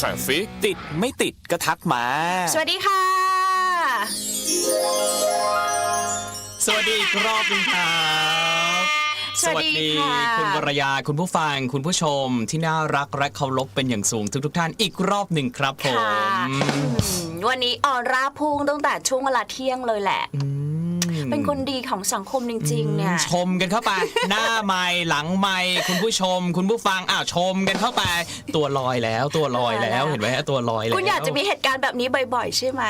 Traffic ติดไม่ติดก็ทักมา สวัสดีค่ะ สวัสดีอีกรอบหนึงครับสวัสดีค่ะ คุณวรยาคุณผู้ฟังคุณผู้ชมที่น่ารักและเคารพเป็นอย่างสูงทุกทุกๆท่านอีกรอบหนึ่งครับผค่ะม อืมวันนี้ออร่าพุ่งตั้งแต่ช่วงเวลาเที่ยงเลยแหละ เป็นคนดีของสังคมจริงๆเนี่ยชมกันเข้าไป หน้าไม้หลังไม้คุณผู้ชม คุณผู้ฟังอ้าวชมกันเข้าไป ตัวลอยแล้วตัวลอยแล้วเห็นไหมฮะตัวลอยแล้วคุณอยากจะมีเหตุการณ์แบบนี้บ่อยๆ ใช่ไหม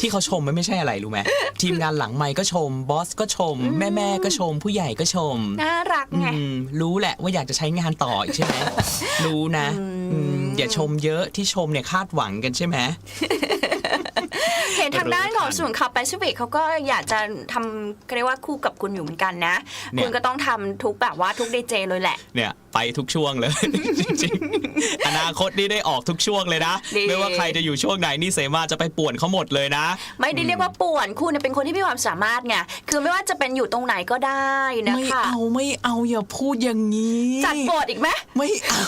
ที่เขาชมมันไม่ใช่อะไรรู้ไหมทีมงานหลังไม้ก็ชมบอสก็ชม แม่แม่ๆก็ชม ผู้ใหญ่ก็ชม น่ารักไงอืมรู้แหละว่าอยากจะใช้งานต่ออีกใช่ไหมรู้นะอืมอย่าชมเยอะที่ชมเนี่ยคาดหวังกันใช่ไหม เห็นทางด้านของรู้ทันศูนย์ขับแปซิฟิกเขาก็อยากจะทำเรียกว่าคู่กับคุณอยู่เหมือนกันนะเนี่ยคุณก็ต้องทำทุกแบบว่าทุกดีเจเลยแหละ เนี่ยไปทุกช่วงเลย จริงๆ อนาคตนี่ได้ออกทุกช่วงเลยนะดีไม่ว่าใครจะอยู่ช่วงไหนนี่เสมาจะไปป่วนเขาหมดเลยนะ ไม่ได้เรียกว่าป่วนคุณเนี่ยเป็นคนที่มีความสามารถไงคือไม่ว่าจะเป็นอยู่ตรงไหนก็ได้นะไม่คะเอาไม่เอาอย่าพูดอย่างนี้จัดโบทอีกไหมไม่เอา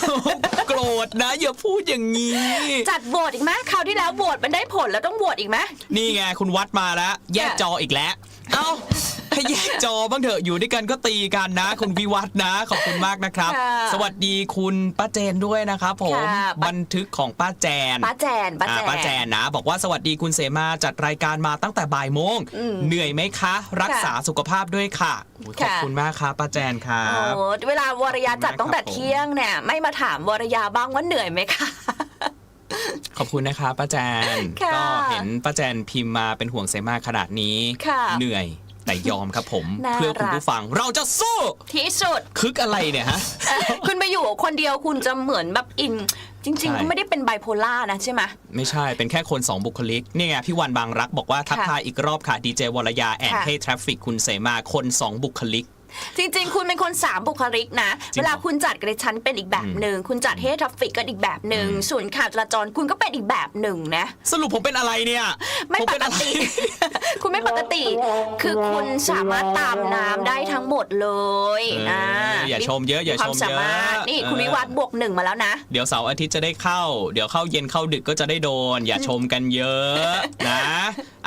โกรธนะ อย่าพูดอย่างนี้จัดโบทอีกไหมคราวที่แล้วโบทมันได้ผลแล้วต้องโบทอีกไหมนี่ไงคุณวัดมาแล้ว แยกจออีกแล้ว เอ้าให้แยกจอบ้างเถอะอยู่ด้วยกันก็ตีกันนะ คุณวิวัฒน์นะขอบคุณมากนะครับค่ะสวัสดีคุณป้าเจนด้วยนะครับผมค่ะป้าบันทึกของป้าแจนป้าแจนป้าอ่าแจนป้าแจนนะ บอกว่าสวัสดีคุณเสมาจัดรายการมาตั้งแต่บ่ายโมงอืมเหนื่อยไหมคะ รักษาสุขภาพด้วยค่ะโอ้ยขอบค่ะคุณมากครับป้าแจนครัโอ้บเวลาวรยาจัดตั้งแต่เที่ยงเนี่ยไม่มาถามวรยาบ้างว่าเหนื่อยไหมคะ ขอบคุณนะคะป้าแจน ค่ะก็เห็นป้าแจนพิมพ์มาเป็นห่วงเสมาขนาดนี้ ค่ะเหนื่อยแต่ยอมครับผม น่าเพื่อคุณรักผู้ฟังเราจะสู้ ที่สุด คึกอะไรเนี่ยฮะ คุณไปอยู่คนเดียวคุณจะเหมือนแบบอิน จริง ใช่ ๆ ก็ไม่ได้เป็นไบโพล่านะใช่ไหม ไม่ใช่เป็นแค่คน 2 บุคลิกนี่ไงพี่วันบางรักบอกว่าทักค่ะทายอีกรอบค่ะดีเจวรยาแอนค่ะให้ทราฟฟิกคุณเสมาคน 2 บุคลิก จริงๆ คุณเป็นคนสามบุคลิกนะ จริงเวลาคุณจัดกระชั้นเป็นอีกแบบหนึ่ง คุณจัดเฮทราฟฟิกก็อีกแบบหนึ่งส่วนขาดจราจรคุณก็เป็นอีกแบบหนึ่งนะ สรุปผมเป็นอะไรเนี่ยไม่ผมปเป็นกอะไร ติ คุณไม่ปกติ คือคุณสามารถตามน้ำได้ทั้งหมดเลยเออนะอย่าชมเยอะอย่าควาชมมสาเยอะมารถนี่คุณเออ วิวัฒน์บวกหนึ่งมาแล้วนะ เดี๋ยวเสาร์อาทิตย์จะได้เข้า เดี๋ยวเข้าเย็นเข้าดึกก็จะได้โดน อย่าชมกันเยอะ นะ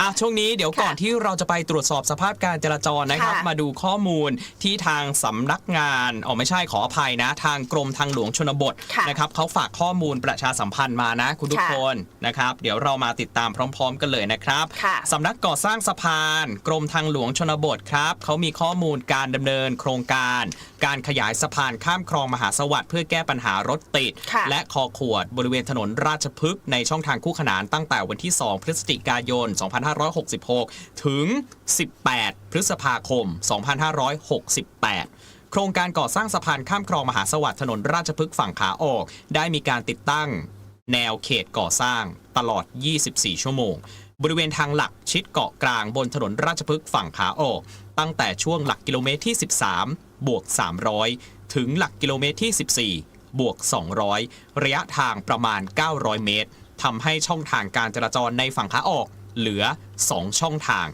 อะช่วงนี้เดี๋ยวก่อนค่ะที่เราจะไปตรวจสอบสภาพการจราจรนะครับ ค่ะมาดูข้อมูลที่ทางสำนักงานอ๋อไม่ใช่ขออภัยนะ ทางกรมทางหลวงชนบทค่ะนะครับเขาฝากข้อมูลประชาสัมพันธ์มานะ คุณทุกค่ะคนนะครับ เดี๋ยวเรามาติดตามพร้อม ๆ กันเลยนะครับค่ะสำนักก่อสร้างสะพาน กรมทางหลวงชนบทครับเขามีข้อมูลการดำเนินโครงการ การขยายสะพานข้ามคลองมหาสวัสดิ์เพื่อแก้ปัญหารถติดค่ะและคอขวดบริเวณถนนราชพฤกษ์ในช่องทางคู่ขนานตั้งแต่วันที่ 2 พฤศจิกายน 2566 ถึง 18 พฤษภาคม 2568โครงการก่อสร้างสะพานข้ามคลองมหาสวัสดิ์ถนนราชพฤกษ์ฝั่งขาออก ได้มีการติดตั้ง แนวเขตก่อสร้าง ตลอด 24 ชั่วโมง บริเวณทางหลักชิดเกาะกลางบนถนนราชพฤกษ์ฝั่งขาออก ตั้งแต่ช่วงหลักกิโลเมตรที่ 13 บวก 300 ถึงหลักกิโลเมตรที่ 14 บวก 200 ระยะทางประมาณ 900 เมตรทำให้ช่องทางการจราจรในฝั่งขาออก เหลือ 2 ช่องทาง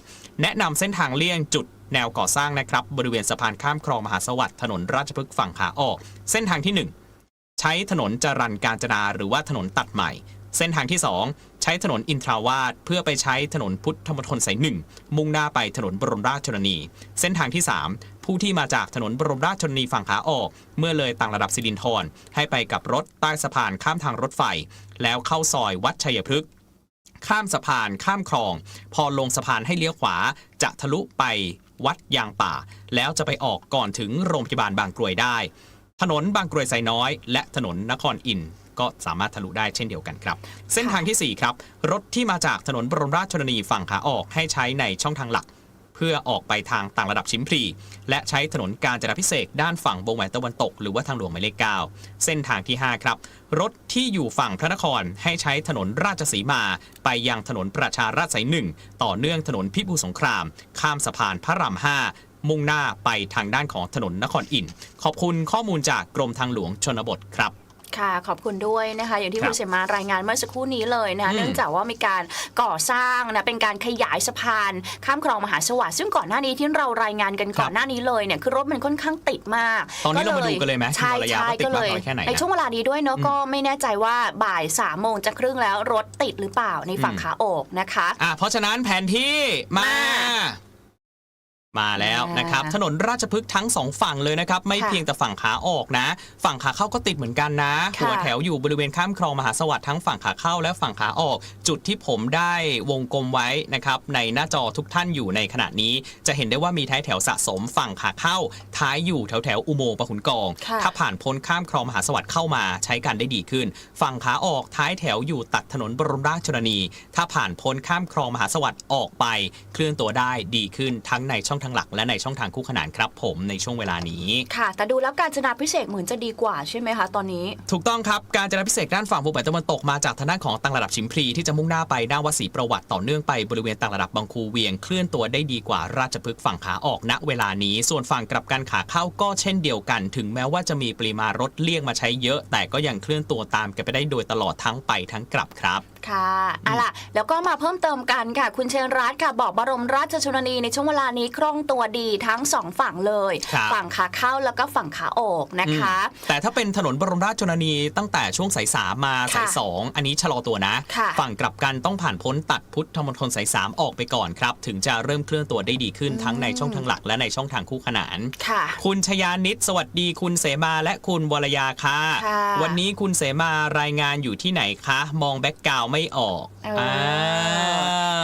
แนะนำเส้นทางเลี่ยงจุดแนวก่อสร้างนะครับ บริเวณสะพานข้ามคลองมหาสวัสดิ์ถนนราชพฤกษ์ฝั่งขาออก เส้นทางที่ 1 ใช้ถนนจรัญการจนาหรือว่าถนนตัดใหม่ เส้นทางที่ 2 ใช้ถนนอินทราวาสเพื่อไปใช้ถนนพุทธมณฑลสายหนึ่งมุ่งหน้าไปถนนบรมราชชนนี เส้นทางที่ 3 ผู้ที่มาจากถนนบรมราชชนนีฝั่งขาออก เมื่อเลยต่างระดับสิรินธรให้ไปกับรถใต้สะพานข้ามทางรถไฟ แล้วเข้าซอยวัดชัยพฤกษ์ ข้ามสะพานข้ามคลอง พอลงสะพานให้เลี้ยวขวา จะทะลุไปวัดยางป่า แล้วจะไปออกก่อนถึงโรงพยาบาลบางกรวยได้ ถนนบางกรวยไซน้อย และถนนนครอินก็สามารถทะลุได้เช่นเดียวกันครับ เส้นทางทีสี่4 ครับ รถที่มาจากถนนบรมราชชนนีฝั่งขาออกให้ใช้ในช่องทางหลัก พื่อออกไปทางต่างระดับชิมพลี และใช้ถนนการจราพิเศษด้านฝั่งวงแหวนตะวันตก หรือว่าทางหลวงหมายเลข9เส้นทางที่ 5 ครับ รถที่อยู่ฝั่งพระนครให้ใช้ถนนราชสีมา ไปยังถนนประชาราษฎร์สายหนึ่งต่อเนื่องถนนพิบูลสงคราม ข้ามสะพานพระราม5มุ่งหน้าไปทางด้านของถนนนครอินทร์ขอบคุณข้อมูลจากกรมทางหลวงชนบทครับ ค่ะขอบคุณด้วยนะคะ อย่างที่ครับคุณเสมารายงานเมื่อสักครู่นี้เลยนะคะอืมเนื่องจากว่ามีการก่อสร้างนะเป็นการขยายสะพาน ข้ามคลองมหาสวัสดิ์ซึ่งก่อนหน้านี้ที่เรารายงานกันก่อนหน้านี้เลยเนี่ยคือรถมันค่อนข้างติดมาก ตอนนี้เรามาดูกันเลยไหมใช่คุณวรยาใช่ว่าติดก็มากเลยน้อยแค่ไหนนะในช่วงเวลานี้ด้วยเนาะก็ไม่แน่ใจว่าบ่ายสามโมงจะครึ่งแล้วรถติดหรือเปล่าในฝั่งอืมขาออกนะคะอะเพราะฉะนั้นแผนที่มา มามาแล้วมานะครับ ถนนราชพฤกษ์ทั้งสองฝั่งเลยนะครับ ไม่ค่ะเพียงแต่ฝั่งขาออกนะ ฝั่งขาเข้าก็ติดเหมือนกันนะค่ะหัวแถวอยู่บริเวณข้ามคลองมหาสวัสดิ์ทั้งฝั่งขาเข้าและฝั่งขาออก จุดที่ผมได้วงกลมไว้นะครับ ในหน้าจอทุกท่านอยู่ในขณะนี้ จะเห็นได้ว่ามีท้ายแถวสะสมฝั่งขาเข้า ท้ายอยู่แถวแถวๆอุโมงค์ปะขุนกองค่ะถ้าผ่านพ้นข้ามคลองมหาสวัสดิ์เข้ามาใช้การได้ดีขึ้น ฝั่งขาออกท้ายแถวอยู่ตัดถนนบรมราชชนนี ถ้าผ่านพ้นข้ามคลองมหาสวัสดิ์ออกไป เคลื่อนตัวได้ดีขึ้นทั้งในช่องทางหลัก และในช่องทางคู่ขนานครับผมในช่วงเวลานี้ ค่ะ แต่ดูแล้วการจนาพิเศษกเหมือนจะดีกว่าใช่ไหมคะตอนนี้ ถูกต้องครับการจราพิเศษกด้านฝั่งภูมิตะวันตกมาจากทางด้านของตังระดับชิมพลีที่จะมุ่งหน้าไปหน้าวัดศรีประวัติต่อเนื่องไปบริเวณตังระดับบางคูเวียงเคลื่อนตัวได้ดีกว่าราชพฤกษ์ฝั่งขาออกณเวลานี้ ส่วนฝั่งกลับกันขาเข้าก็เช่นเดียวกัน ถึงแม้ว่าจะมีปริมาณรถเลี่ยงมาใช้เยอะ แต่ก็ยังเคลื่อนตัวตามกันไปได้โดยตลอดทั้งไปทั้งกลับครับ ค่ะเอาล่ะ แล้วก็มาเพิ่มเติมกันค่ะ คุณเชนรัตน์ค่ะบอกบรมราชชนนีในช่วงเวลานี้คล่องตัวดีทั้งสองฝั่งเลย ครับฝั่งขาเข้าแล้วก็ฝั่งขาออกนะคะแต่ถ้าเป็นถนนบรมราชชนนีตั้งแต่ช่วงสายสามมาสายค่ะสองอันนี้ชะลอตัวนะ ค่ะ ฝั่งกลับกันต้องผ่านพ้นตัดพุทธมณฑลสายสามออกไปก่อนครับ ถึงจะเริ่มเคลื่อนตัวได้ดีขึ้นทั้งในช่องทางหลักและในช่องทางคู่ขนาน ค่ะ คุณชยานิตสวัสดีคุณเสมาและคุณวรยาค่ะ ค่ะวันนี้คุณเสมารายงานอยู่ที่ไหนคะ มองแบ็กกราวไม่ออกเออ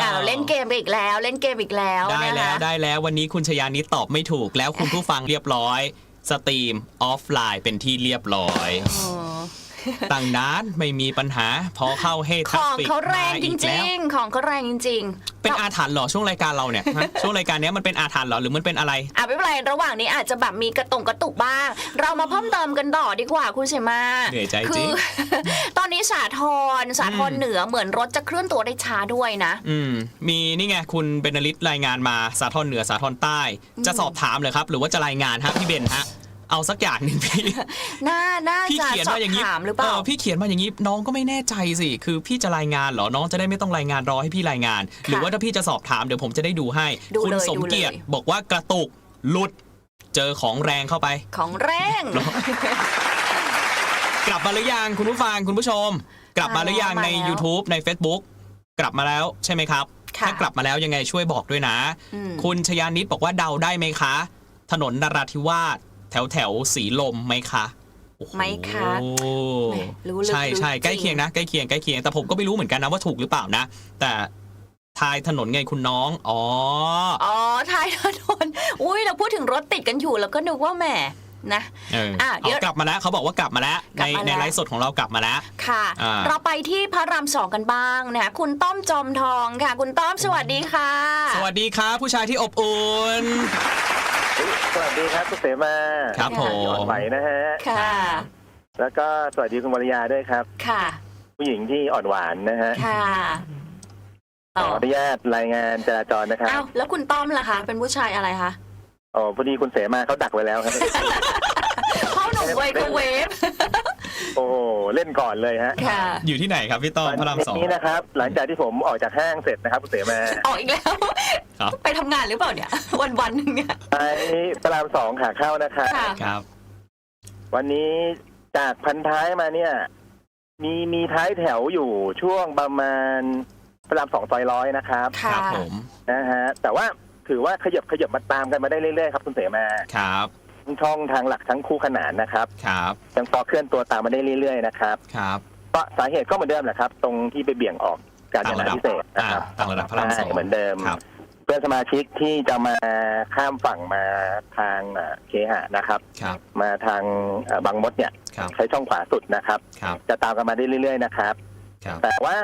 อ่าเล่นเกมไปอีกแล้วเล่นเกมอีกแล้วได้นะคะแล้วได้แล้ววันนี้คุณชยานิตตอบไม่ถูกแล้วคุณผู้ฟังเรียบร้อย สตรีมออฟไลน์เป็นที่เรียบร้อย อ๋อตั้งนานไม่มีปัญหา พอเข้าเฮขทัฟองฟิกเขาแรงมาจอีกแล้ริวงๆ ของเขาแรงจริงๆเป็นอาถรรพ์เหรอช่วงรายการเราเนี่ยฮะช่วงรายการเนี้ยมันเป็นอาถรรพ์เหรอหรือมันเป็นอะไร อะไม่เป็นไรระหว่างนี้อาจจะแบบมีกระตุงกระตุกบ้าง เรามาเพิ่มเติมกันต่อดีกว่าคุณเสมาเหนื่อยใจคืจริงตอนนี้สาทรสาทรอืมเหนือเหมือนรถจะเคลื่อนตัวได้ช้าด้วยนะ อืมมีนี่ไงคุณเบนลิตรายงานมาสาทรเหนือสาทรใต้ จะสอบถามเลยครับ หรือว่าจะรายงานฮะพี่เบนฮะ เอาสักอย่างหนึ่งพี่ น่าน่าพี่จะเขียนสอบมาอย่างนี้ถามหรือเปล่า พี่เขียนมาอย่างนี้น้องก็ไม่แน่ใจสิ คือพี่จะรายงานเหรอ น้องจะได้ไม่ต้องรายงานรอให้พี่รายงาน หรือว่าถ้าพี่จะสอบถามเดี๋ยวผมจะได้ดูให้ ดูคุณเลยสมเกียรติดูเลย บอกว่ากระตุกหลุด เจอของแรงเข้าไป ของแรง กลับมาหรือยังคุณผู้ฟังคุณผู้ชม กลับมาหรือยังใน YouTube ใน Facebook กลับมาแล้วใช่ไหมครับ ค่ะถ้ากลับมาแล้วยังไงช่วยบอกด้วยนะ อืมคุณชยานิดบอกว่าเดาได้ไหมคะ ถนนนราธิวาสแถวแถวๆสีลมไหมคะโอ้โหไหมคะแหมรู้ลึกใช่ใช่รู้จริงใกล้เคียงนะใกล้เคียงใกล้เคียงแต่ผมก็ไม่รู้เหมือนกันนะว่าถูกหรือเปล่านะ แต่ทายถนนไงคุณน้อง อ๋อ อ๋อท้ายถนน อุ้ยเราพูดถึงรถติดกันอยู่แล้วก็นึกว่าแหมนะเอออะเดี๋ยวเอากลับมาแล้วเขาบอกว่ากลับมาแล้วกลัในบมาในแล้วไลฟ์สดของเรากลับมาแล้วค่ะอ่าเราไปที่พระรามสองกันบ้างนะคะคุณต้อมจอมทองค่ะ คุณต้อมสวัสดีค่ะ สวัสดีครับผู้ชายที่อบอุ่น สวัสดีครับคุณเสมาครับผอ่อนมไหวนะฮะ ค่ะ แล้วก็สวัสดีคุณวรยาด้วยครับ ค่ะ ผู้หญิงที่อ่อนหวานนะฮะค่ะขต่อออนุญาตรายงานจราจรนะครับอ้าวแล้วคุณต้อมล่ะคะ เป็นผู้ชายอะไรคะอ๋อพอดีคุณเสมาเขาดักไว้แล้วครับ พ่อหนุ่มไวโครเวฟ โอ้โหเล่นก่อนเลยฮะค่ะ อยู่ที่ไหนครับพี่ต้อมพระรามสองนี้นะครับ หลังจากที่ผมออกจากห้างเสร็จนะครับคุณเสมาออกอีกแล้ว ครับไปทำงานหรือเปล่าเนี่ย วันวันๆหนึงเนี่ย ไปพระรามสองขาเข้านะครับค่ะ ครับ วันนี้จากพันท้ายมาเนี่ย มีมีท้ายแถวอยู่ช่วงประมาณพระรามสองซอยร้อยนะครับคค่ะรับผมนะฮะแต่ว่าถือว่าขยับขยับมาตามกันมาได้เรื่อยๆครับคุณเสมา ครับ ช่องทางหลักทั้งคู่ขนานนะครับครับยังพอเคลื่อนตัวตามมาได้เรื่อยๆนะครับครับก็สาเหตุก็เหมือนเดิมแหละครับ ตรงที่ไปเบี่ยงออกการจนาพิเศษกนะครับอ่าต่างระดับพระรามสองใช่เหมือนเดิมครับเพื่อนสมาชิกที่จะมาข้ามฝั่งมาทางอ่าเคหะนะครับครับมาทางอ่าบางมดเนี่ยครับใช้ช่องขวาสุดนะครับครับ จะตามกันมาได้เรื่อยๆนะครับครับ แต่ว่า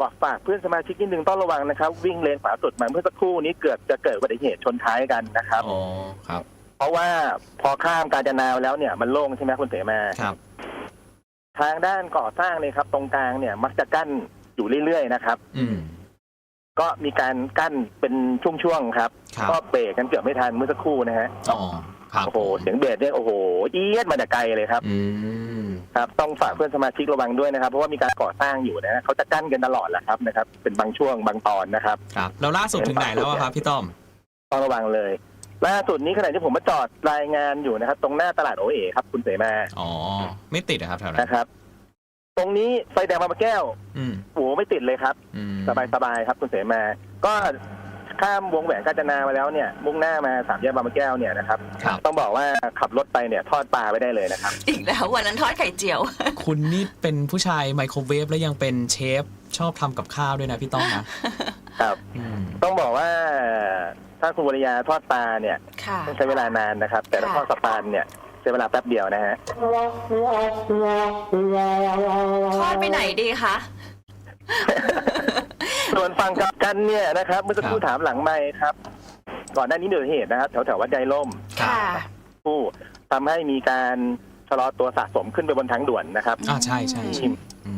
บอกฝากเพื่อนสมาชิกนิดนึงต้องระวังนะครับ วิ่งเลนขวาสุดมาเมื่อสักครู่นี้เกือบจะเกิดอุบัติเหตุชนท้ายกันนะครับอ๋อครับ เพราะว่าพอข้ามกาญจนาแล้วเนี่ยมันโล่งใช่ไหมคุณเสมาครับ ทางด้านก่อสร้างเนี่ยครับ ตรงกลางเนี่ยมักจะกั้นอยู่เรื่อยๆนะครับ อืม ก็มีการกั้นเป็นช่วงๆครับ ครับ ก็เบรกกันเกือบไม่ทันเมื่อสักครู่นะฮะอ๋อครับโอ้โหเสียงเบรกเนี่ยโอ้โหเอียดมาแต่ไกลเลยครับ อืม ครับต้องฝากเพื่อนสมาชิกระวังด้วยนะครับ เพราะว่ามีการก่อสร้างอยู่นะเขาจะกั้นกันตลอดแหละครับนะครับ เป็นบางช่วงบางตอนนะครับ ครับ แล้วล่าสุดถึงไหนแล้วอะครับพี่ต้อม ต้องระวังเลย ล่าสุดนี้ขณะที่ผมมาจอดรายงานอยู่นะครับ ตรงหน้าตลาดโอเอครับคุณเสมาอ๋อ ไม่ติดอะครับแถวนั้นนะครับ ตรงนี้ไฟแดงบางปะแก้วอืมโอ้โหไม่ติดเลยครับ อืมสบายสบายๆครับคุณเสมา ก็ข้ามวงแหวนกาญจนามาแล้วเนี่ย มุ่งหน้ามาสามแยกบางปะแก้วเนี่ยนะครับ ครับ ต้องบอกว่าขับรถไปเนี่ยทอดปลาไปได้เลยนะครับ อีกแล้ววันนั้นทอดไข่เจียว คุณนี่เป็นผู้ชายไมโครเวฟแล้วยังเป็นเชฟ ชอบทำกับข้าวด้วยนะพี่ต้อมนะครับ อืม ต้องบอกว่า ถ้าคุณวริยาทอดปลาเนี่ยค่ะ ต้องใช้เวลานานนะครับ แต่ถ้าทค่ะอดสปานเนี่ยใช้เวลาแป๊บเดียวนะฮะทอดไปไหนดีคะ ส่วนฝั่งกลับกันเนี่ยนะครับเมื่อสักครู่ถามหลังไม่ครับ ก่อนหน้านี้มีอุบัติเหตุนะครับแถวแถวๆวัดใจล่ม ค่ะ ผู้ทำให้มีการชะลอตัวสะสมขึ้นไปบนทางด่วนนะครับอ่าใช่ใช่ใช่อืม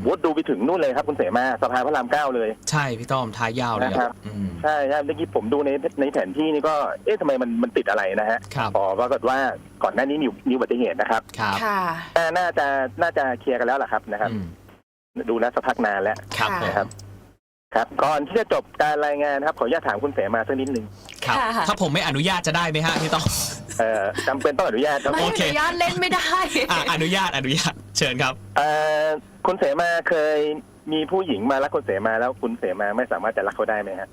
วุฒดูไปถึงนู่นเลยครับคุณเสมาสะพานพระรามเก้าเลย ใช่พี่ต้อมท้ายยาวเลยนะครับ อืมใช่ใช่เมื่อกี้ผมดูในในแผนที่นี่ก็เอ๊ะทำไมมันมันติดอะไรนะฮะครับพอปรากฏว่าก่อนหน้านี้มีมีอุบัติเหตุนะครับครับค่ะน่าน่าจะน่าจะเคลียร์กันแล้วล่ะครับนะครับ อืมดูแล้วสักพักนานแล้ว ครับค่ะผมนะครับ ครับ ก่อนที่จะจบการรายงานนะครับ ขออนุญาตถามคุณเสมาสักนิดนึงครับ ค่ะ ถ้าผมไม่อนุญาตจะได้ไหมฮะพี่ต้อม เอ่อจำเป็นต้องอนุญาตครับไม่โออเค นุญาตเล่นไม่ได้ อะอนุญาตอนุญาตเชิญครับ เอ่อ คุณเสมาเคยมีผู้หญิงมารักคุณเสมาแล้วคุณเสมาไม่สามารถจะรักเขาได้ไหมฮะ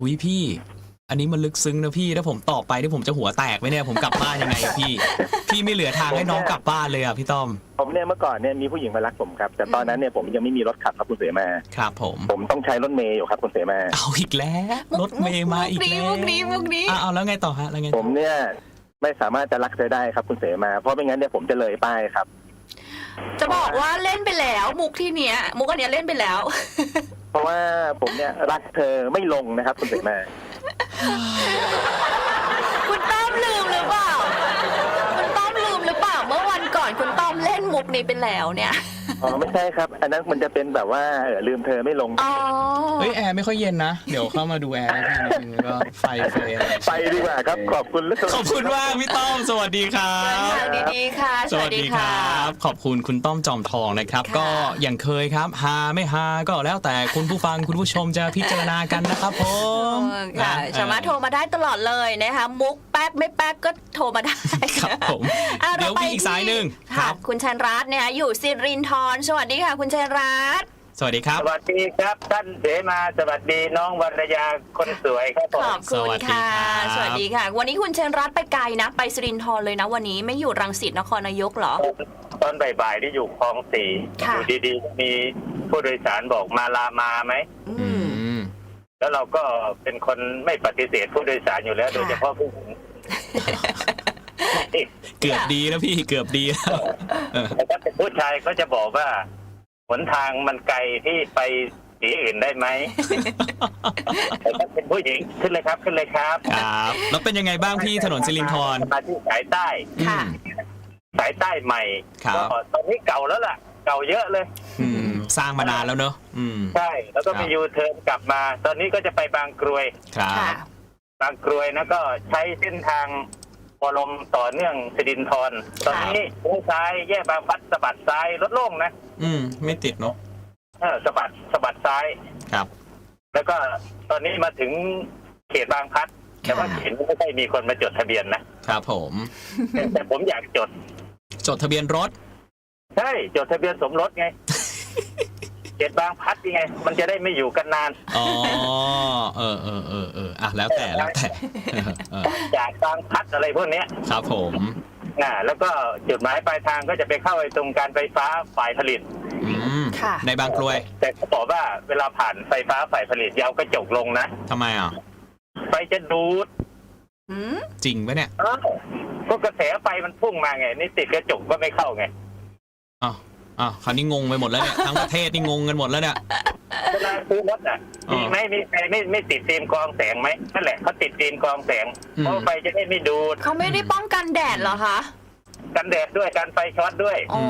อุ้ยพี่ อันนี้มันลึกซึ้งนะพี่ถ้าผมตอบไปที่ผมจะหัวแตกไหมเนี่ยผมกลับบ้านยังไงอะพี่ พี่ไม่เหลือทางให้น้องกลับบ้านเลยอะพี่ต้อมผมเนี่ยเมื่อก่อนเนี่ยมีผู้หญิงมารักผมครับ แต่ตอนนั้นเนี่ยผมยังไม่มีรถขับครับคุณเสมา ครับผมผมต้องใช้รถเมย์อยู่ครับคุณเสมา เอาอีกแล้วรถเมย์มาอีกมุกนี้แล้วมุกนี้มุกนี้อะเอาแล้วไงต่อฮะแล้วไงผต่อมเนี่ยไม่สามารถจะรักเธอได้ครับคุณเสมา เพราะไม่งั้นเนี่ยผมจะเลยป้ายครับ จะบอกว่าเล่นไปแล้ว มุกที่เนี้ย มุกอันเนี้ยเล่นไปแล้ว เพราะว่าผมเนี่ยรักเธอไม่ลงนะครับ คุณเสมาคุณต้อมลืมหรือเปล่า คุณต้อมลืมหรือเปล่า เมื่อวันก่อนคุณต้อมเล่นมุกนี้ไปแล้วเนี่ย อ๋อไม่ใช่ครับ อันนั้นมันจะเป็นแบบว่าเออลืมเธอไม่ลง อ๋อ เฮ้ยแอร์ไม่ค่อยเย็นนะ เดี๋ยวเข้ามาดูแอร์ให้พี่นิดนึงแล้วก็ไฟเฟยอะไรไปดีกว่าครับ ขอบคุณเหลือเกินขอบคุณมากพี่ต้อมสวัสดีครัเดินบทางดีๆค่ะ สวัสดีครับ ขอบคุณคุณต้อมจอมทองนะครับ ค่ะ ก็อย่างเคยครับฮาไม่ฮาก็แล้วแต่คุณผู้ฟังคุณผู้ชมจะพิจารณากันนะครับผมเออค่ะนะ สามารถโทรมาได้ตลอดเลยนะคะ มุกแป๊กไม่แป๊กก็โทรมาได้ครับผมอะเดี๋ยวราไปมีอีกสายหนึ่งคค่ะรับคุณชันรัตน์เนี่ยอยู่สิรินทรสวัสดีค่ะ คุณชันรัตน์สวัสดีครับ สวัสดีครับท่านเสมาสวัสดีน้องวรรยาคนสวยครับผขมอบคุณค่ะสสวัวัสสดีดีครัค่ะบวันนี้คุณชันรัตน์ไปไกลนะ ไปสิรินทรเลยนะ วันนี้ไม่อยู่รังสิตนครนายกเหรอ ตอนบ่ายๆที่อยู่คลองสี่ค่ะอยู่ดีๆ มีผู้โดยสารบอกมาลามาไหมอือืมม แล้วเราก็เป็นคนไม่ปฏิเสธผู้โดยสารอยู่แล้วค่ะโดยเฉพาะผู้หญิงเกือบดีแล้วพี่เกือบดีแล้วเออแต่ถ้าเป็นผู้ชายก็จะบอกว่าหนทางมันไกลที่ไปสีอื่นได้ไหมแต่ถ้าเป็นผู้หญิงขึ้นเลยครับขึ้นเลยครับครับแล้วเป็นยังไงบ้างพี่ถนนสิรินทรมาที่สายใต้ค่ะอืมสายใต้ใหม่ครับก็ตอนนี้เก่าแล้วล่ะ เก่าเยอะเลย อืม สร้างมานานแล้วเนอะอืม ใช่ แล้วก็ครับมียูเทิร์นกลับมา ตอนนี้ก็จะไปบางกรวย ครับ ค่ะ บางกรวยนะก็ใช้เส้นทางวลมต่อเนื่องสิรินทรตอนนี้เลี้ยวซ้ายแยกบางพลัดสะบัดซ้ายรถโล่งนะอืม ไม่ติดเนอะเออสะบัดสะบัดซ้าย ครับ แล้วก็ตอนนี้มาถึงเขตบางพลัด แต่ว่าเขตนี้ไม่ใช่มีคนมาจดทะเบียนนะครับผมแต่ผมอยากจดจดทะเบียนรถ ใช่จดทะเบียนสมรสไง เขตบางพลัดยังไง มันจะได้ไม่อยู่กันนาน อ๋อเออเออเออเอออะแล้วแต่แล้วแต่เออเออจากบางพลัดอะไรพวกเนี้ยครับผมอ่าแล้วก็จุดหมายปลายทางก็จะไปเข้าไอ้ตรงการไฟฟ้าฝ่ายผลิต อืมค่ะ ในบางกรวยแต่เขาบอกว่าเวลาผ่านไฟฟ้าฝ่ายผลิตอยาวกระจกลงนะทำไมอะ ไฟจะดูดอืมจริงปะเนี่ยอ้าวก็กระแสไฟมันพุ่งมาไง นี่ติดกระจกก็ไม่เข้าไง อ้าว อ้าวคราวนี้งงไปหมดแล้วเนี่ยทั้งประเทศนี่งงกันหมดแล้วเนี่ย เวลาซื้อรถอะอ๋อมีไหมมีใครไม่ไม่ติดฟิล์มกรองแสงไหมนั่นแหละเขาติดฟิล์มกรองแสงอืม เพราะไฟจะได้ไม่ดูดเขาไม่ได้ป้องกันแดดเหรอคะ กันแดดด้วยการไฟช็อตด้วย อ๋อ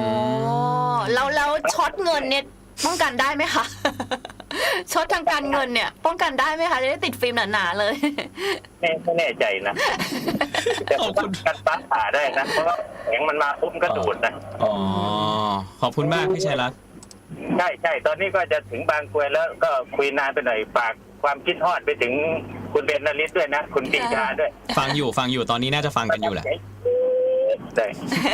แล้วแล้วช็อตเงินเนี่ยป้องกันได้ไหมคะชดทางการเงินเนี่ย ป้องกันได้ไหมคะ จะได้ติดฟิล์มหนาๆเลย ไม่ไม่แน่ใจนะแต่ขอบคุณกันฟ้าผ่าได้นะเพราะว่าแสงมันมาปุ๊บมันก็ดูดนะ อ๋อ ขอบคุณมากพี่ชัยรัตน์ใช่ใช่ตอนนี้ก็จะถึงบางกรวยแล้วก็คุยนานไปหน่อยฝากความคิดฮอดไปถึงคุณเบนนลิศด้วยนะ คุณปีชาด้วย ฟังอยู่ฟังอยู่ตอนนี้น่าจะฟังกันอยู่แหละ ได้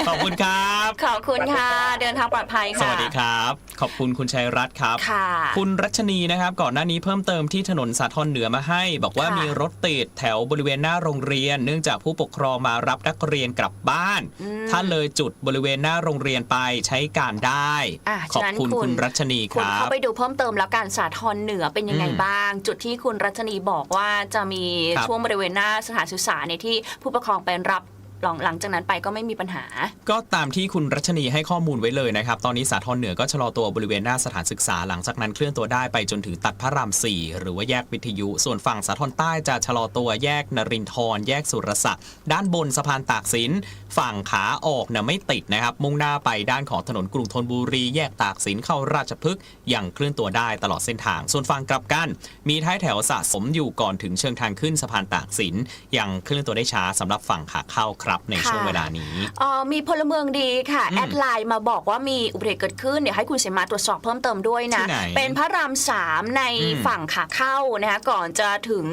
ขอบคุณครับ ขอบคุณค่ะ เดินทางปลอดภัยสค่ะวัสดีครับ ขอบคุณคุณชัยรัตน์ครับ ค่ะ คุณรัชนีนะครับ ก่อนหน้านี้เพิ่มเติมที่ถนนสาทรเหนือมาให้ บอกว่าค่ะ มีรถติดแถวบริเวณหน้าโรงเรียน เนื่องจากผู้ปกครองมารับนักเรียนกลับบ้าน อืม ถ้าเลยจุดบริเวณหน้าโรงเรียนไปใช้การได้ อะขอบฉะนั้นคุณคุณคุณรัชนีคคุณรัเข้าบไปดูเพิ่มเติมแล้วการสาทรเหนือเป็นยังไงอืมบ้าง จุดที่คุณรัชนีบอกว่าจะมีครับช่วงบริเวณหน้าสถานศึกษาเนี่ยที่ผู้ปกครองไปรับ หลังหลังจากนั้นไปก็ไม่มีปัญหา ก็ตามที่คุณรัชนีให้ข้อมูลไว้เลยนะครับ ตอนนี้สาทรเหนือก็ชะลอตัวบริเวณหน้าสถานศึกษา หลังจากนั้นเคลื่อนตัวได้ไปจนถึงตัดพระรามสี่หรือว่าแยกวิทยุ ส่วนฝั่งสาทรใต้จะชะลอตัวแยกนรินทรแยกสุรศักดิ์ด้านบนสะพานตากสิน ฝั่งขาออกเนี่ยไม่ติดนะครับ มุ่งหน้าไปด้านของถนนกรุงธนบุรีแยกตากสินเข้าราชพฤกษ์ยังเคลื่อนตัวได้ตลอดเส้นทาง ส่วนฝั่งกลับกัน มีท้ายแถวสะสมอยู่ก่อนถึงเชิงทางขึ้นสะพานตากสินยังเคลื่อนตัวได้ช้าสำหรับฝั่งขาเข้าครับในช่วงค่ะเวลานี้เอ่อมีพลเมืองดีค่ะอืมแอดไลน์มาบอกว่ามีอุบัติเหตุเกิดขึ้นเดี๋ยวให้คุณเสมาตรวจสอบเพิ่มเติมด้วยนะที่ไหนเป็นพระรามสามในอืมฝั่งขาเข้านะคะก่อนจะถึง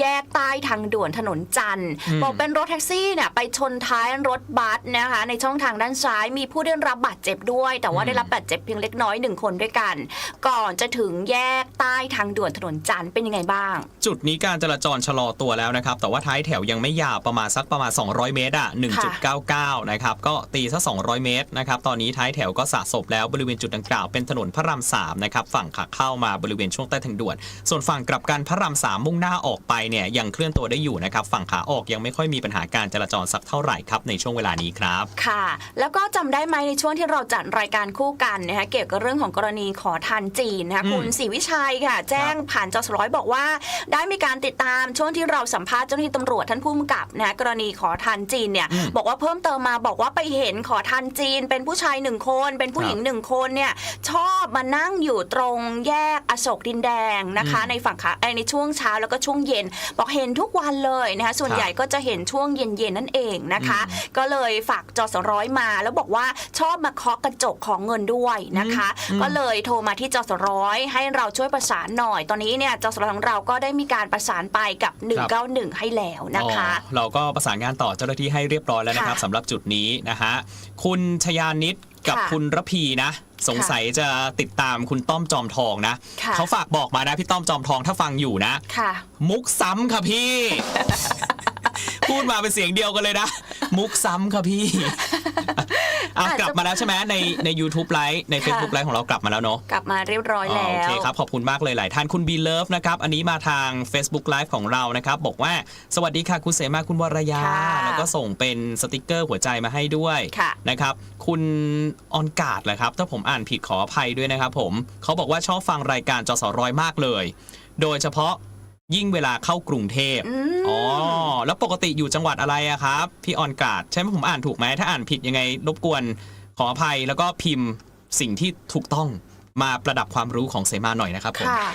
แยกใต้ทางด่วนถนนจันทร์อืมบอกเป็นรถแท็กซี่เนี่ยไปชนท้ายรถบัสนะคะ ในช่องทางด้านซ้ายมีผู้ได้รับบาดเจ็บด้วย แต่ว่าได้รับบาดเจ็บเพียงเล็กน้อยหนึ่งคนด้วยกัน ก่อนจะถึงแยกใต้ทางด่วนถนนจันทร์เป็นยังไงบ้าง จุดนี้การจราจรชะลอตัวแล้วนะครับแต่ว่าท้ายแถวยังไม่ยาวประมาณสักประมาณ 200 เมตรอะ 1.99 นะครับ ก็ตีสัก200 เมตรนะครับ ตอนนี้ท้ายแถวก็สะสมแล้วบริเวณจุดดังกล่าวเป็นถนนพระราม3นะครับ ฝั่งขาเข้ามาบริเวณช่วงใต้ทางด่วน ส่วนฝั่งกลับกันพระราม3มุ่งหน้าออกไปเนี่ยยังเคลื่อนตัวได้อยู่นะครับ ฝั่งขาออกยังไม่ค่อยมีปัญหาการจราจรสักเท่าไหร่ครับในช่วงเวลานี้ครับ ค่ะ แล้วก็จำได้ไหมในช่วงที่เราจัดรายการคู่กันนะคะเกี่ยวกับเรื่องของกรณีขอทานจีนนะคะอืมคุณศรีวิชัยค่ะ แจ้งผ่านจสร้อยบอกว่า ได้มีการติดตามช่วงที่เราสัมภาษณ์เจ้าหน้าที่ตำรวจท่านผู้กำกับนะคะกรณีขอทานจีนเนี่ยอืมบอกว่าเพิ่มเติมมาบอกว่าไปเห็นขอทานจีน เป็นผู้ชายหนึ่งคน เป็นผู้หญิงหนึ่งคนเนี่ยชอบมานั่งอยู่ตรงแยกอโศกดินแดงนะคะอืมในฝั่งขาเอ้ยในช่วงเช้าแล้วก็ช่วงเย็น บอกเห็นทุกวันเลยนะคะส่วนครับใหญ่ก็จะเห็นช่วงเย็นๆนั่นเองนะคะอืมก็เลยฝากจอสร้อยมาแล้วบอกว่าชอบมาเคาะกระจกของเงินด้วยนะคะอืมก็เลยโทรมาที่จอสร้อยให้เราช่วยประสานหน่อย ตอนนี้เนี่ยจอสร้อยของเราก็ได้มีการประสานไปกับ 191 ให้แล้วนะคะอ๋อเราก็ประสานงานต่อเจ้าหน้าที่ให้เรียบร้อยแล้วนะครับค่ะสำหรับจุดนี้นะฮะคุณชยานิดกับค่ะคุณระพีนะ สงสัยจะติดตามคุณต้อมจอมทองนะค่ะเขาฝากบอกมานะพี่ต้อมจอมทองถ้าฟังอยู่นะค่ะมุกซ้ำค่ะพี่ พูดมาเป็นเสียงเดียวกันเลยนะ มุกซ้ำค่ะพี่อะอาจจะกลับมาแล้วใช่ไหมในใน YouTube ไลฟ์ใน Facebook ไลฟ์ของเรากลับมาแล้วเนาะกลับมาเรียบร้อยอ๋อแล้โอเควครับ ขอบคุณมากเลยหลายท่านคุณ b ีเลิฟนะครับ อันนี้มาทาง Facebook Live ของเรานะครับ บอกว่าสวัสดีค่ะ คุณเสมาคุณวรยา ค่ะแล้วก็ส่งเป็นสติกเกอร์หัวใจมาให้ด้วยค่ะ นะครับ คุณออนกาดแหละครับ ถ้าผมอ่านผิดขออภัยด้วยนะครับผมเขาบอกว่าชอบฟังรายการจสร้อยมากเลย โดยเฉพาะ ยิ่งเวลาเข้ากรุงเทพอืมอ๋อ แล้วปกติอยู่จังหวัดอะไรอะครับ พี่ออนกาดใช่ไหมผมอ่านถูกไหม ถ้าอ่านผิดยังไง รบกวนขออภัยแล้วก็พิมพ์สิ่งที่ถูกต้องมาประดับความรู้ของเสมาหน่อยนะครับผมค่ะ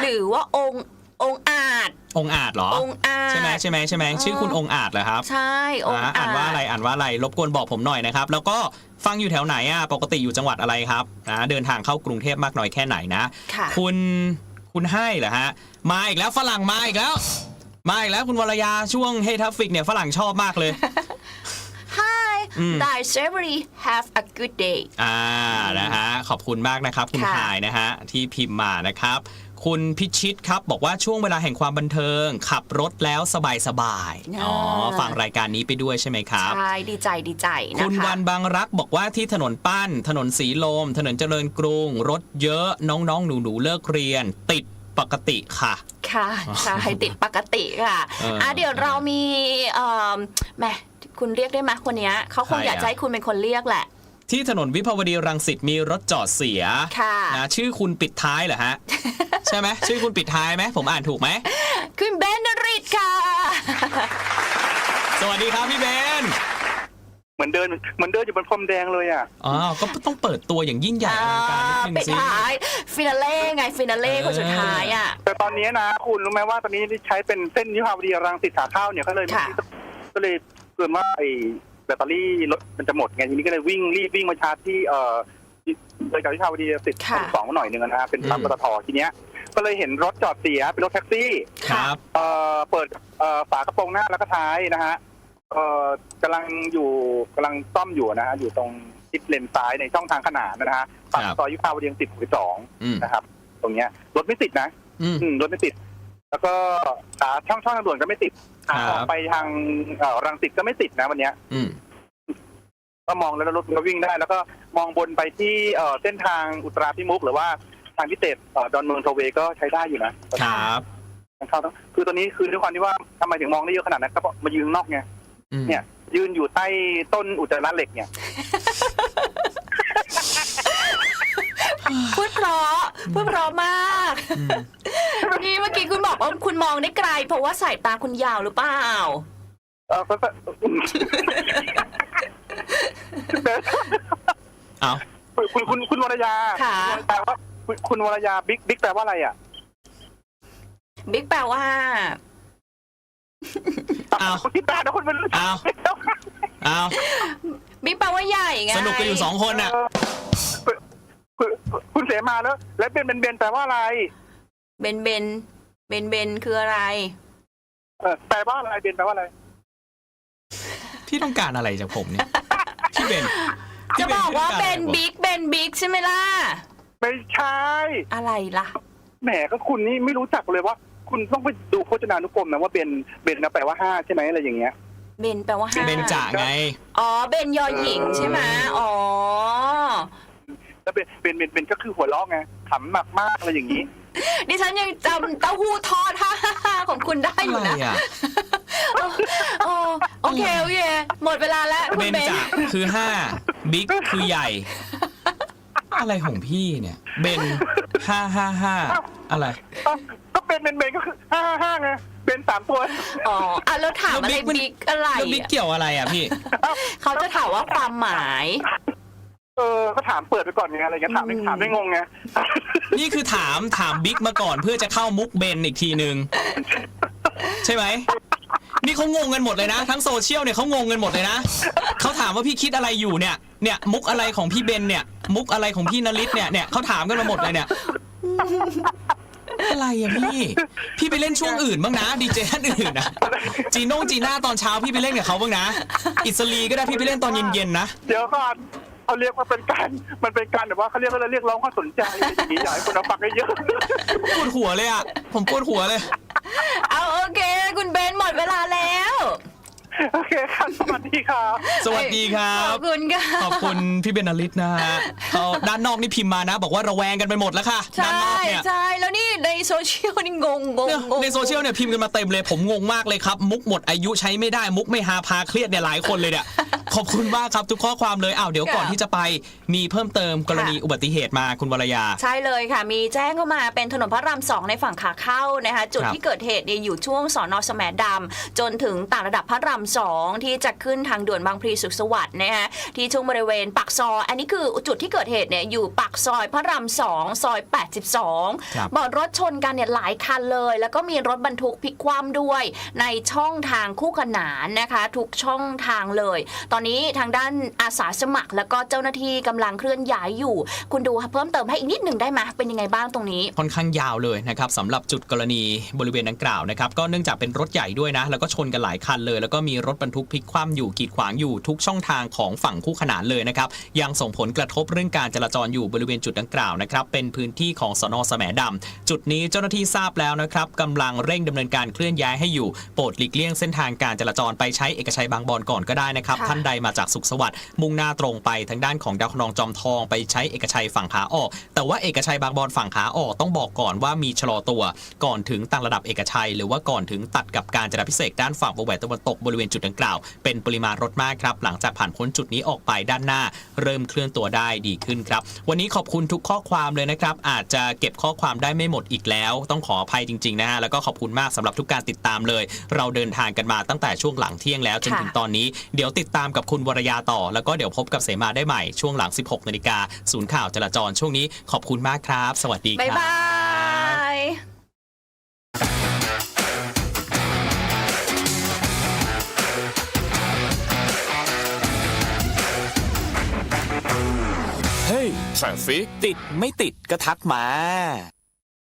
หรือว่าองค์ องค์อาจ องค์อาจเหรอ องค์อาจ ใช่ไหมใช่ไหมใช่ไหมชื่อคุณองค์อาจเหรอครับ ใช่องค์อ่าอาอ่านว่าอะไรจอ่านว่าอะไรรบกวนบอกผมหน่อยนะครับ แล้วก็ฟังอยู่แถวไหนอะปกติอยู่จังหวัดอะไรครับนะเดินทางเข้ากรุงเทพมากน้อยแค่ไหนนะค่ะคุณคุณให้เหรอฮะมาอีกแล้วฝรั่งมาอีกแล้ว มาอีกแล้วคุณวรยาช่วงเฮทัฟฟิกเนี่ยฝรั่งชอบมากเลย Hi อืม Dice everybody have a good day อ่านะฮะขอบคุณมากนะครับ คุณค่ะ หายนะฮะที่พิมพ์มานะครับ คุณพิชิตครับ บอกว่าช่วงเวลาแห่งความบันเทิง ขับรถแล้วสบายสบายๆอ๋อฟังรายการนี้ไปด้วยใช่ไหมครับใช่ดีใจดีใจนะคะคุณวันบางรักบอกว่าที่ถนนปั้น ถนนสีลม ถนนเจริญกรุง รถเยอะน้องๆ หนูๆเลิกเรียน ติดปกติค่ะค่ะใช่ติดปกติค่ะเอออะเดี๋ยวเรามีเอ่อแหมคุณเรียกได้ไหมคนเนี้ยเขาคงใครอยากอะจะให้คุณเป็นคนเรียกแหละ ที่ถนนวิภาวดีรังสิตมีรถจอดเสียค่ะนะชื่อคุณปิดท้ายเหรอฮะ ใช่ไหมชื่อคุณปิดท้ายไหมผมอ่านถูกไหมคุณเบนนริตค่ะ สวัสดีครับพี่เบนเหมือนเดินเหมือนเดินอยู่บนพรมแดงเลยอะอ๋อก็ต้องเปิดตัวอย่างยิ่งใหญ่อลังการนิดนึงเป็นสิท้ายฟินาเล่ไงฟินาเล่เออคนสุดท้ายอะแต่ตอนนี้นะคุณรู้ไหมว่าตอนนี้ใช้เป็นเส้นวิภาวดีรังสิตขาเข้าเนี่ยก็เลยค่ะก็เลยเกิดว่าไอ้ แบตเตอรี่รถมันจะหมดไงทีนี้ก็เลยวิ่งรีบวิ่งมาชาร์จที่เอ่อเลยจากวิภาวดีรังสิตค่ะ สองมาหน่อยหนึ่งนะฮะเป็นปั๊มปตททีเนี้ย ก็เลยเห็นรถจอดเสียเป็นรถแท็กซี่ ครับ เอ่อเปิดเอ่อฝากระโปรงหน้าแล้วก็ท้ายนะฮะเอ่อกำลังอยู่กำลังซ่อมอยู่นะฮะอยู่ตรงทิศเลนซ้ายในช่องทางขนานนะฮะปากครับ ซอยยุพาวดีรังสิตสองอืมนะครับ ตรงเนี้ยรถไม่ติดนะ อืม อืมรถไม่ติด แล้วก็ขาช่องช่องทางด่วนก็ไม่ติดขาครับออกไปทางเอ่อรังสิตก็ไม่ติดนะวันเนี้ย อืม ก็มองแล้วรถมันก็วิ่งได้ แล้วก็มองบนไปที่เอ่อเส้นทางอุตราพิมุกหรือว่าทางพิเศษเอ่อดอนเมืองโทเวก็ใช้ได้อยู่นะครับทางเข้าต้องคือตอนนี้คือด้วยความที่ว่าทำไมถึงมองได้เยอะขนาดนั้นก็เพราะมายืนข้างนอกไง อืมเนี่ย ยืนอยู่ใต้ต้นอุจจาระเหล็กเนี่ย พูดเพราะพูดเพราะมากอืมนี่เมื่อกี้คุณบอกว่าคุณมองได้ไกล เพราะว่าสายตาคุณยาวหรือเปล่าเออก็ก็เอาคุณคุณคุณวรยาค่ะแปลว่าคุณคุณวรยาบิ๊กบิ๊กแปลว่าอะไรอะบิ๊กแปลว่าเอาคุณคิดตานะคุณเป็นเอาเอาบิ๊กแปลว่าใหญ่ไงสนุกกันอยู่สองคนน่ะเออ คุณคุณเสมาแล้ว แล้วเป็นเป็นเบนแปลว่าอะไร เบนเบน เบนเบนคืออะไร เออแปลว่าอะไรเบนแปลว่าอะไร พี่ต้องการอะไรจากผมเนี่ยพี่เบนจะพี่บอกว่าพี่ต้งรเป็นอะไรจกผมบิ๊กเป็นบิ๊กใช่ไหมล่ะ ไม่ใช่ อะไรล่ะ แหมก็คุณนี่ไม่รู้จักเลยว่า คุณต้องไปดูโฆษณานุกรมนะว่าเบนเบนนะแปลว่าห้าใช่ไหมอะไรอย่างเงี้ย เบนแปลว่าห้าเบนจ่าไง อ๋อ เบนยอหญิงใช่ไหมอ๋อ แล้วเบนเบนเบนเบนก็คือหัวเราะไงขำมากมากๆอะไรอย่างนี้ ดิฉันยังจำเต้าหู้ทอด ฮ่าฮ่าฮ่าของคุณได้อยู่อะไรนะอะอ๋อโอเคโอเคหมดเวลาแล้วคุเบณนเบนจ่าคือห้าบิ๊กคือใหญ่ อะไรของพี่เนี่ยเบนห้าห้าห้าอะไรอ้าวก็เบนเบนเบนก็คือห้าห้าห้าไงเบนสามตัว อ๋ออะแล้วถามแล้วอะไรบิ๊กมันบิ๊กอะไรแล้วบิ๊กอะเกี่ยวอะไรอะพี่ เขาจะถามว่าความหมาย เออก็ถามเปิดไปก่อนไงอะไรเงี้ยถามไม่อืมถามไม่งงไงนี่คือถามถามบิ๊กมาก่อนเพื่อจะเข้ามุกเบนอีกทีนึง ใช่ไหม นี่เขางงกันหมดเลยนะ ทั้งโซเชียลเนี่ยเขางงกันหมดเลยนะเขาถามว่าพี่คิดอะไรอยู่เนี่ย เนี่ยมุกอะไรของพี่เบนเนี่ย มุกอะไรของพี่นลิศเนี่ยเนี่ยเขาถามกันมาหมดเลยเนี่ยอะไรอะพี่ พี่ไปเล่นช่วงอื่นบ้างนะดีเจท่านอื่นนะจีโน่จีน่าตอนเช้าพี่ไปเล่นกับเขาบ้างนะ อิสรีก็ได้พี่ไปเล่นตอนเย็นๆนะ เดี๋ยวก่อน เขาเรียกว่าเป็นการ มันเป็นการแบบว่าเขาเรียกว่าเรียกร้องความสนใจอย่างนี้อยากให้คนเอาฟังเยอะปวดหัวเลยอะผมปวดหัวเลย เอาโอเค คุณเบนหมดเวลาแล้ว โอเคครับสวัสดีครับสวัสดีครัขบ อบคุณค่ะ ขอบคุณพี่เบนนลิศนะฮะเขาด้านนอกนี่พิมพ์มานะ บอกว่าระแวงกันไปหมดแล้วค่ะ ด้านใช่นอกเนี่ย ใช่แล้วนี่ในโซเชียลนี่งงงงเนี่ยงงในโซเชียลเนี่ยพิมพ์กันมาเต็มเลยผมงงมากเลยครับ มุกหมดอายุใช้ไม่ได้มุกไม่ฮาพาเครียดเนี่ยหลายคนเลยเนี่ย ขอบคุณมากครับทุกข้อความเลยอ้าวเดี๋ยวก่อนที่จะไปมีเพิ่มเติมกรณีอุบัติเหตุมาคุณวรยา ใช่เลยค่ะ มีแจ้งเข้ามาเป็นถนนพระรามสองในฝั่งขาเข้านะคะ จุดครับที่เกิดเหตุเนี่ยอยู่ช่วงสอนอสแสมดำจนถึงต่างระดับพระรามสองที่จะขึ้นทางด่วนบางพลีสุขสวัสดิ์นะคะที่ช่วงบริเวณปากซอยอันนี้คือจุดที่เกิดเหตุเนี่ยอยู่ปากซอยพระรามสองซอย 82ครับบอกรถชนกันเนี่ยหลายคันเลย แล้วก็มีรถบรรทุกพลิกคว่ำด้วย ในช่องทางคู่ขนานนะคะทุกช่องทางเลย ตอนนี้ทางด้านอาสาสมัคร แล้วก็เจ้าหน้าที่กำลังเคลื่อนย้ายอยู่ คุณดูเพิ่มเติมให้อีกนิดหนึ่งได้ไหมเป็นยังไงบ้างตรงนี้ ค่อนข้างยาวเลยนะครับสำหรับจุดกรณีบริเวณดังกล่าวนะครับก็เนื่องจากเป็นรถใหญ่ด้วยนะ แล้วก็ชนกันหลายคันเลย แล้วก็มีรถบรรทุกพลิกคว่ำอยู่กีดขวางอยู่ทุกช่องทางของฝั่งคู่ขนานเลยนะครับ ยังส่งผลกระทบเรื่องการจราจรอยู่บริเวณจุดดังกล่าวนะครับ เป็นพื้นที่ของสนแสมดำจุดนี้เจ้าหน้าที่ทราบแล้วนะครับกำลังเร่งดำเนินการเคลื่อนย้ายให้อยู่ โปรดหลีกเลี่ยงเส้นทางการจราจรไปใช้เอกชัยบางบอนก่อนก็ได้นะครับค่ะท่านใดมาจากสุขสวัสดิ์มุ่งหน้าตรงไปทางด้านของดาวคะนองจอมทองไปใช้เอกชัยฝั่งขาออก แต่ว่าเอกชัยบางบอนฝั่งขาออกต้องบอกก่อนว่ามีชะลอตัว ก่อนถึงต่างระดับเอกชัย หรือว่าก่อนถึงตัดกับการจราพิเศษกด้านฝั่งวงแหวนตะวันตกบริเวณณจุดดังกล่าว เป็นปริมาณรถมากครับ หลังจากผ่านพ้นจุดนี้ออกไปด้านหน้า เริ่มเคลื่อนตัวได้ดีขึ้นครับ วันนี้ขอบคุณทุกข้อความเลยนะครับ อาจจะเก็บข้อความได้ไม่หมดอีกแล้ว ต้องขออภัยจริงๆนะฮะแล้วก็ขอบคุณมากสำหรับทุกการติดตามเลย เราเดินทางกันมาตั้งแต่ช่วงหลังเที่ยงแล้วจนถึงตอนนี้เดี๋ยวติดตามกับคุณวรยาต่อ แล้วก็เดี๋ยวพบกับเสมาได้ใหม่ช่วงหลัง 16นาฬิกาศูนย์ข่าวจราจรช่วงนี้ขอบคุณมากครับ สวัสดีครับบ๊ายบาย สั่งสิติดไม่ติดก็ทักมา